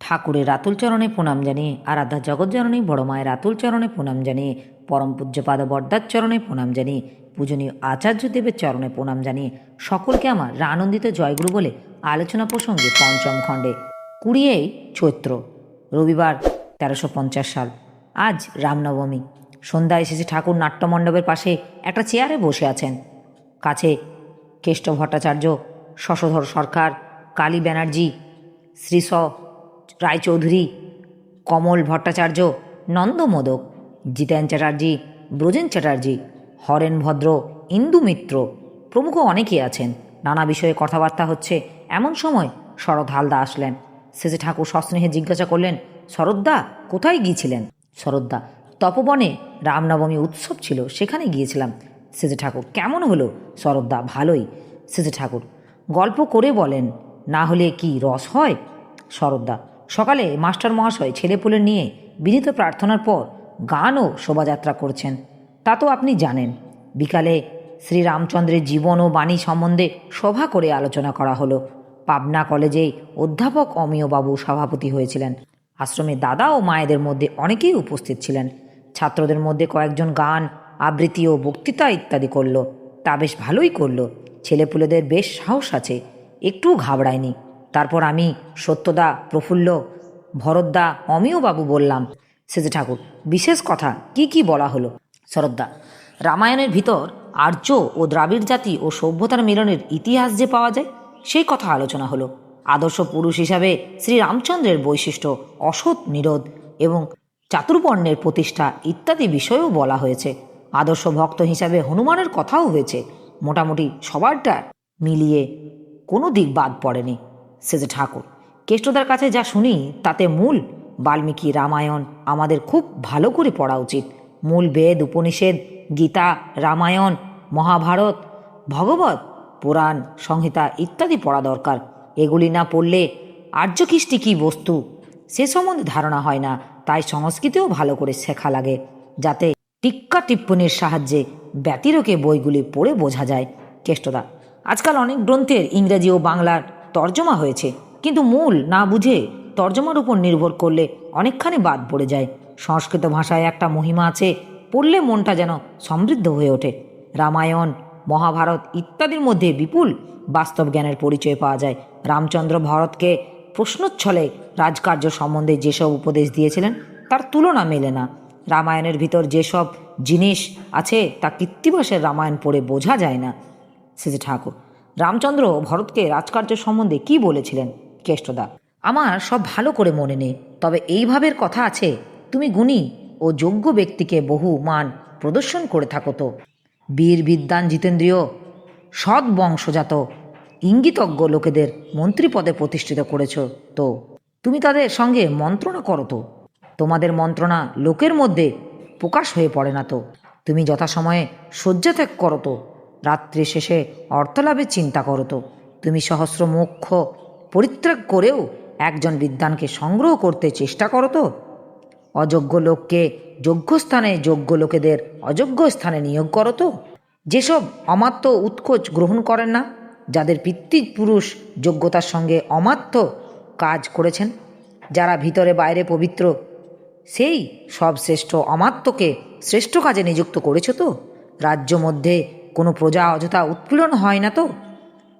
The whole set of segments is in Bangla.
ঠাকুরের রাতুল চরণে প্রণাম জানিয়ে, আরাধ্যা জগৎজননী বড় মায়ের রাতুল চরণে প্রণাম জানিয়ে, পরম পূজ্যপাদ বর্দার চরণে প্রণাম জানিয়ে, পূজনীয় আচার্য দেবের চরণে প্রণাম জানিয়ে, সকলকে আমার আনন্দিত জয়গুরু বলে আলোচনা প্রসঙ্গে পঞ্চম খণ্ডে। কুড়িয়ে চৈত্র, রবিবার তেরোশো পঞ্চাশ সাল, আজ রামনবমী। সন্ধ্যায় এসেছে ঠাকুর নাট্যমণ্ডপের পাশে একটা চেয়ারে বসে আছেন। কাছে কেষ্ট ভট্টাচার্য, শশধর সরকার, কালী ব্যানার্জি শ্রীস রায়চৌধুরী, কমল ভট্টাচার্য, নন্দ মোদক, জিতেন চ্যাটার্জি, ব্রজেন চ্যাটার্জি, হরেন ভদ্র, ইন্দু মিত্র, প্রমুখ অনেকেই আছেন। নানা বিষয়ে কথাবার্তা হচ্ছে। এমন সময় শরৎ হালদা আসলেন। শেষে ঠাকুর সস্নেহে জিজ্ঞাসা করলেন শরৎদা কোথায় গিয়েছিলেন? শরৎদা তপবনে রামনবমী উৎসব ছিল, সেখানে গিয়েছিলাম। সেজে ঠাকুর, কেমন হলো? শরৎদা ভালোই। সেজে ঠাকুর, গল্প করে বলেন, না হলে কি রস হয়? শরৎদা সকালে মাস্টার মহাশয় ছেলেপুলে নিয়ে বিনীত প্রার্থনার পর গান ও শোভাযাত্রা করছেন। তা তো আপনি জানেন। বিকালে শ্রীরামচন্দ্রের জীবন ও বাণী সম্বন্ধে সভা করে আলোচনা করা হলো। পাবনা কলেজে অধ্যাপক অমিয়বাবু সভাপতি হয়েছিলেন। আশ্রমে দাদা ও মায়েদের মধ্যে অনেকেই উপস্থিত ছিলেন। ছাত্রদের মধ্যে কয়েকজন গান, আবৃত্তি ও বক্তৃতা ইত্যাদি করল। তা বেশ ভালোই করল। ছেলেপুলেদের বেশ সাহস আছে। একটুও ঘাবড়ায়নি। তারপর আমি, সত্যদা, প্রফুল্ল ভরদ্দা অমিয়বাবু বললাম, সেজে ঠাকুর, বিশেষ কথা, কি কি বলা হলো? শরদ্দা রামায়ণের ভিতর আর্য ও দ্রাবিড় জাতি ও সভ্যতার মিলনের ইতিহাস যে পাওয়া যায়, সেই কথা আলোচনা হলো। আদর্শ পুরুষ হিসাবে শ্রী রামচন্দ্রের বৈশিষ্ট্য অসৎ, নিরোধ এবং চাতুর্বর্ণের প্রতিষ্ঠা ইত্যাদি বিষয়েও বলা হয়েছে। আদর্শ ভক্ত হিসাবে হনুমানের কথাও হয়েছে। মোটামুটি সবারটা মিলিয়ে কোনো দিক বাদ পড়েনি। সেজে ঠাকুর। কেষ্টদার কাছে যা শুনি, তাতে মূল বাল্মীকি রামায়ণ আমাদের খুব ভালো করে পড়া উচিত। মূল বেদ, উপনিষেদ, গীতা, রামায়ণ, মহাভারত, ভগবত, পুরাণ, সংহিতা ইত্যাদি পড়া দরকার। এগুলি না পড়লে আর্যকৃষ্টি কী বস্তু? সে সম্বন্ধে ধারণা হয় না, তাই সংস্কৃতেও ভালো করে শেখা লাগে, যাতে টিক্কা টিপ্পণীর সাহায্যে ব্যতিরকে বইগুলি পড়ে বোঝা যায়। কেষ্টদা, আজকাল অনেক গ্রন্থের ইংরেজি ও বাংলার তর্জমা হয়েছে। কিন্তু মূল না বুঝে তর্জমার উপর নির্ভর করলে অনেকখানি বাদ পড়ে যায়। সংস্কৃত ভাষায় একটা মহিমা আছে, পড়লে মনটা যেন সমৃদ্ধ হয়ে ওঠে। রামায়ণ, মহাভারত ইত্যাদির মধ্যে বিপুল বাস্তব জ্ঞানের পরিচয় পাওয়া যায়। রামচন্দ্র ভারতকে প্রশ্নোচ্ছলে রাজকার্য সম্বন্ধে যেসব উপদেশ দিয়েছিলেন, তার তুলনা মেলে না। রামায়ণের ভিতর যেসব জিনিস আছে, তা কৃত্তিবাসের রামায়ণ পড়ে বোঝা যায় না। শ্রী ঠাকুর রামচন্দ্র ভরতকে রাজকার্য সম্বন্ধে কি বলেছিলেন, কেষ্টদা? আমার সব ভালো করে মনে নেই, তবে এইভাবের কথা আছে, তুমি গুণী ও যোগ্য ব্যক্তিকে বহু মান প্রদর্শন করে থাকো তো। বীর বিদ্যান জিতেন্দ্রীয়, সৎ বংশজাত, ইঙ্গিতজ্ঞ লোকেদের মন্ত্রী পদে প্রতিষ্ঠিত করেছ তো। তুমি তাদের সঙ্গে মন্ত্রণা করো তো। তোমাদের মন্ত্রণা লোকের মধ্যে প্রকাশ হয়ে পড়ে না তো। তুমি যথাসময়ে শয্যা ত্যাগ করো তো। রাত্রি শেষে অর্থলাভের চিন্তা করো তো। তুমি সহস্র মোক্ষ পরিত্যাগ করেও একজন বিদ্যানকে সংগ্রহ করতে চেষ্টা করো তো। অযোগ্য লোককে যোগ্য স্থানে যোগ্য লোকেদের অযোগ্য স্থানে নিয়োগ করো তো। যেসব অমাত্য উৎকোচ গ্রহণ করেন না, যাদের পিতৃপুরুষ যোগ্যতার সঙ্গে অমাত্য কাজ করেছেন, যারা ভিতরে বাইরে পবিত্র, সেই সব শ্রেষ্ঠ অমাত্যকে শ্রেষ্ঠ কাজে নিযুক্ত করেছ তো। রাজ্য মধ্যে কোনো প্রজা অযথা উৎপীড়ন হয় না তো?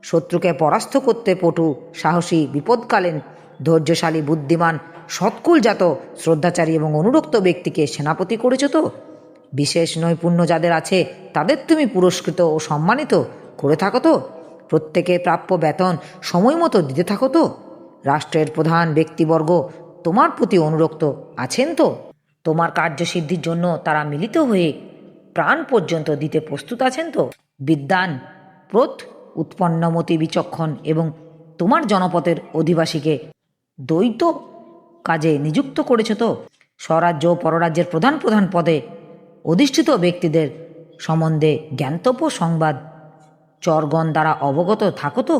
শত্রুকে পরাস্ত করতে পটু সাহসী বিপদকালীন, ধৈর্যশালী, বুদ্ধিমান সৎকুলজাত শ্রদ্ধাচারী এবং অনুরক্ত ব্যক্তিকে সেনাপতি করেছ তো? বিশেষ নৈপুণ্য যাদের আছে, তাদের তুমি পুরস্কৃত ও সম্মানিত করে থাকো তো? প্রত্যেকে প্রাপ্য বেতন সময় মতো দিতে থাকো তো? রাষ্ট্রের প্রধান ব্যক্তিবর্গ তোমার প্রতি অনুরক্ত আছেন তো? তোমার কার্যসিদ্ধির জন্য তারা মিলিত হয়ে প্রাণ পর্যন্ত দিতে প্রস্তুত আছেন তো? বিদ্যান প্রথ উৎপন্নমতি বিচক্ষণ এবং তোমার জনপথের অধিবাসীকে দ্বৈত কাজে নিযুক্ত করেছ তো? স্বরাজ্য পররাজ্যের প্রধান প্রধান পদে অধিষ্ঠিত ব্যক্তিদের সম্বন্ধে জ্ঞানতব্য সংবাদ চরগণ দ্বারা অবগত থাকো তো?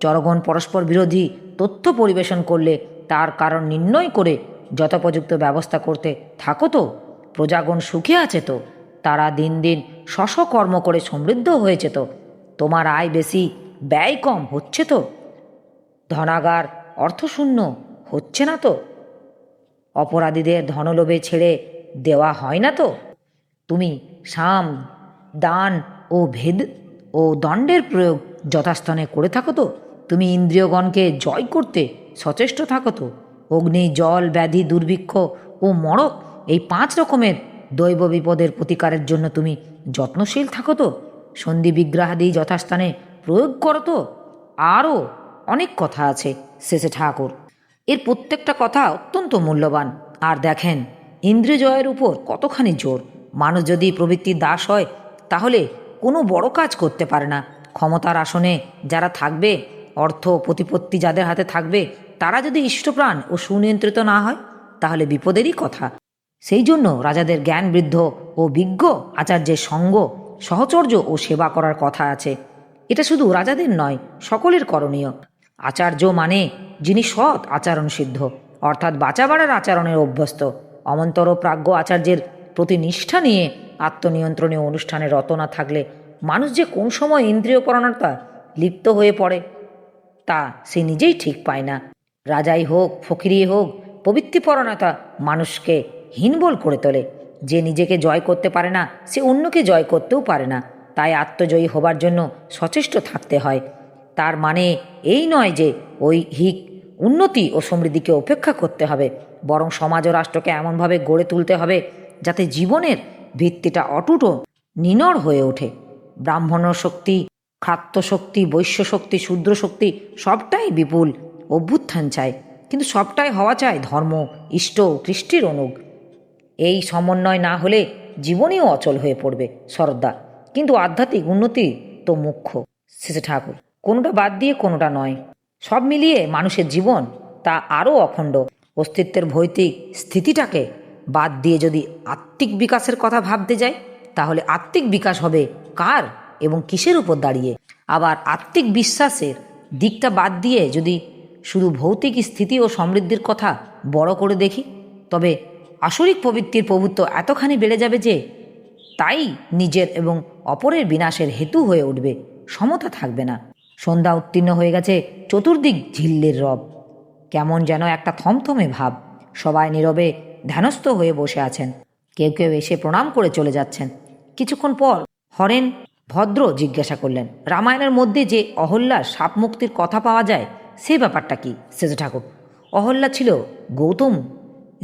চরগণ পরস্পর বিরোধী তথ্য পরিবেশন করলে তার কারণ নির্ণয় করে যথোপযুক্ত ব্যবস্থা করতে থাকো তো? প্রজাগণ সুখে আছে তো? তারা দিন দিন স্বস্বকর্ম করে সমৃদ্ধ হয়েছে তো। তোমার আয় বেশি, ব্যয় কম, হচ্ছে তো। ধনাগার অর্থশূন্য হচ্ছে না তো। অপরাধীদের ধনলোভে ছেড়ে দেওয়া হয় না তো। তুমি সাম, দান ও ভেদ ও দণ্ডের প্রয়োগ যথাস্থানে করে থাকো তো। তুমি ইন্দ্রিয়গণকে জয় করতে সচেষ্ট থাকো তো। অগ্নি, জল, ব্যাধি, দুর্ভিক্ষ ও মরক এই পাঁচ রকমের দৈব বিপদের প্রতিকারের জন্য তুমি যত্নশীল থাকো তো। সন্ধি বিগ্রহাদি যথাস্থানে প্রয়োগ করো তো। আরও অনেক কথা আছে, শেষে ঠাকুর। এর প্রত্যেকটা কথা অত্যন্ত মূল্যবান। আর দেখেন ইন্দ্রিয় জয়ের উপর কতখানি জোর। মানুষ যদি প্রবৃত্তির দাস হয়, তাহলে কোনো বড় কাজ করতে পারে না। ক্ষমতার আসনে যারা থাকবে, অর্থ প্রতিপত্তি যাদের হাতে থাকবে, তারা যদি ইষ্টপ্রাণ ও সুনিয়ন্ত্রিত না হয়, তাহলে বিপদেরই কথা। সেই জন্য রাজাদের জ্ঞান বৃদ্ধ ও বিজ্ঞ আচার্যের সঙ্গ, সহচর্য ও সেবা করার কথা আছে। এটা শুধু রাজাদের নয়, সকলের করণীয়। আচার্য মানে যিনি সৎ আচরণ সিদ্ধ, অর্থাৎ বাঁচা বাড়ার আচরণের অভ্যস্ত। অমন্তর প্রাজ্ঞ আচার্যের প্রতি নিষ্ঠা নিয়ে আত্মনিয়ন্ত্রণীয় অনুষ্ঠানে রত না থাকলে মানুষ যে কোন সময় ইন্দ্রিয় পরায়ণতা লিপ্ত হয়ে পড়ে, তা সে নিজেই ঠিক পায় না। রাজাই হোক ফকিরি হোক পবিত্রিপরণতা মানুষকে হীনবল করে তোলে। যে নিজেকে জয় করতে পারে না, সে অন্যকে জয় করতেও পারে না। তাই আত্মজয়ী হবার জন্য সচেষ্ট থাকতে হয়। তার মানে এই নয় যে ওই হিক উন্নতি ও সমৃদ্ধিকে উপেক্ষা করতে হবে, বরং সমাজ ও রাষ্ট্রকে এমনভাবে গড়ে তুলতে হবে যাতে জীবনের ভিত্তিটা অটুট ও নিনড় হয়ে ওঠে। ব্রাহ্মণ শক্তি খাদ্য শক্তি, বৈশ্য শক্তি, শূদ্র শক্তি সবটাই বিপুল অভ্যুত্থান চায়। কিন্তু সবটাই হওয়া চায় ধর্ম, ইষ্ট কৃষ্টির অনুগ। এই সমন্বয় না হলে জীবনই অচল হয়ে পড়বে শ্রদ্ধা কিন্তু আধ্যাত্মিক উন্নতি তো মুখ্য। শেষে ঠাকুর, কোনোটা বাদ দিয়ে কোনোটা নয়। সব মিলিয়ে মানুষের জীবন তা আরও অখণ্ড। অস্তিত্বের ভৌতিক স্থিতিটাকে বাদ দিয়ে যদি আত্মিক বিকাশের কথা ভাবতে যায় তাহলে আত্মিক বিকাশ হবে কার এবং কিসের উপর দাঁড়িয়ে? আবার আত্মিক বিশ্বাসের দিকটা বাদ দিয়ে যদি শুধু ভৌতিক স্থিতি ও সমৃদ্ধির কথা বড় করে দেখি, তবে আসরিক প্রবৃত্তির প্রভুত্ব এতখানি বেড়ে যাবে যে তাই নিজের এবং অপরের বিনাশের হেতু হয়ে উঠবে, সমতা থাকবে না। সন্ধ্যা উত্তীর্ণ হয়ে গেছে চতুর্দিক ঝিল্লের রব। কেমন যেন একটা থমথমে ভাব, সবাই নীরবে ধ্যানস্থ হয়ে বসে আছেন। কেউ কেউ এসে প্রণাম করে চলে যাচ্ছেন। কিছুক্ষণ পর হরেন ভদ্র জিজ্ঞাসা করলেন, রামায়ণের মধ্যে যে অহল্যার সাপ মুক্তির কথা পাওয়া যায়, সে ব্যাপারটা কি? সেজ ঠাকুর, অহল্যা ছিল গৌতম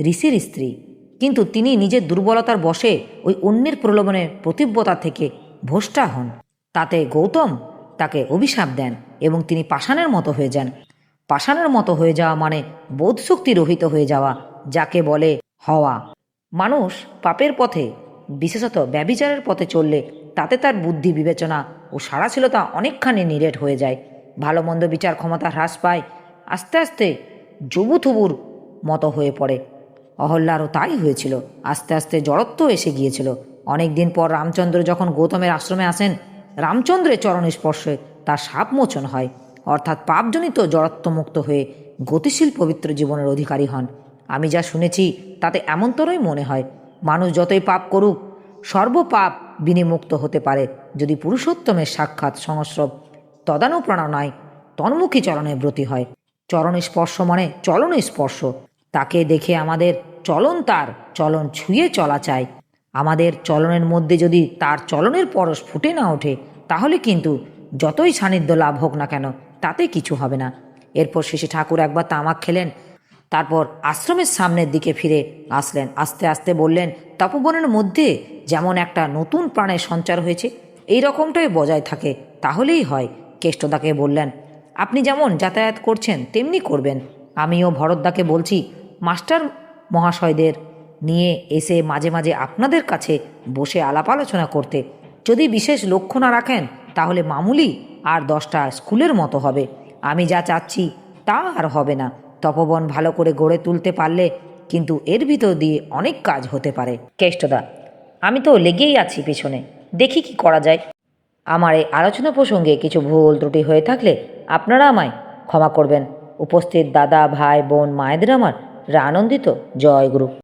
ঋষির স্ত্রী। কিন্তু তিনি নিজের দুর্বলতার বশে ওই অন্যের প্রলোভনের প্রতিব্যতা থেকে ভোষ্টা হন। তাতে গৌতম তাকে অভিশাপ দেন এবং তিনি পাষাণের মতো হয়ে যান। পাষাণের মতো হয়ে যাওয়া মানে বোধশক্তি রহিত হয়ে যাওয়া, যাকে বলে হওয়া। মানুষ পাপের পথে, বিশেষত ব্যবিচারের পথে চললে তাতে তার বুদ্ধি, বিবেচনা ও সারাশীলতা অনেকখানি নিরেট হয়ে যায়। ভালো মন্দ বিচার ক্ষমতা হ্রাস পায়, আস্তে আস্তে জবুথবুর মতো হয়ে পড়ে। অহল্যারও তাই হয়েছিল। আস্তে আস্তে জড়ত্ব এসে গিয়েছিল। অনেক দিন পর রামচন্দ্র যখন গৌতমের আশ্রমে আসেন, রামচন্দ্রের চরণ স্পর্শে তার সাপ মোচন হয়। অর্থাৎ পাপজনিত জড়ত্বমুক্ত হয়ে গতিশীল পবিত্র জীবনের অধিকারী হন। আমি যা শুনেছি, তাতে এমনতরই মনে হয়, মানুষ যতই পাপ করুক, সর্বপাপ বিনিমুক্ত হতে পারে। যদি পুরুষোত্তমের সাক্ষাৎ সংস্রব তদানুপ্রাণনায় তন্মুখী চরণে ব্রতী হয়। চরণ স্পর্শ মানে চলন স্পর্শ। তাকে দেখে আমাদের চলন তার, চলন ছুঁয়ে চলা চাই। আমাদের চলনের মধ্যে যদি তার চলনের পরশ ফুটে না ওঠে, তাহলে কিন্তু যতই সান্নিধ্য লাভ হোক না কেন, তাতে কিছু হবে না। এরপর শেষে ঠাকুর একবার তামাক খেলেন, তারপর আশ্রমের সামনের দিকে ফিরে আসলেন। আস্তে আস্তে বললেন, তপবনের মধ্যে যেমন একটা নতুন প্রাণের সঞ্চার হয়েছে, এই রকমটাই বজায় থাকে, তাহলেই হয়। কেষ্টদাকে বললেন, আপনি যেমন যাতায়াত করছেন, তেমনি করবেন। আমিও ভরতদাকে বলছি মাস্টার মহাশয়দের নিয়ে এসে মাঝে মাঝে আপনাদের কাছে বসে আলাপ আলোচনা করতে। যদি বিশেষ লক্ষ্য না রাখেন, তাহলে মামুলি আর দশটা স্কুলের মতো হবে। আমি যা চাচ্ছি, তা আর হবে না। তপবন ভালো করে গড়ে তুলতে পারলে কিন্তু এর ভিতর দিয়ে অনেক কাজ হতে পারে। কেষ্টদা, আমি তো লেগেই আছি পেছনে। দেখি কি করা যায়। আমার এই আলোচনা প্রসঙ্গে কিছু ভুল ত্রুটি হয়ে থাকলে আপনারা আমায় ক্ষমা করবেন। উপস্থিত দাদা, ভাই, বোন, মায়েদের আমার আনন্দিত জয় গুরু।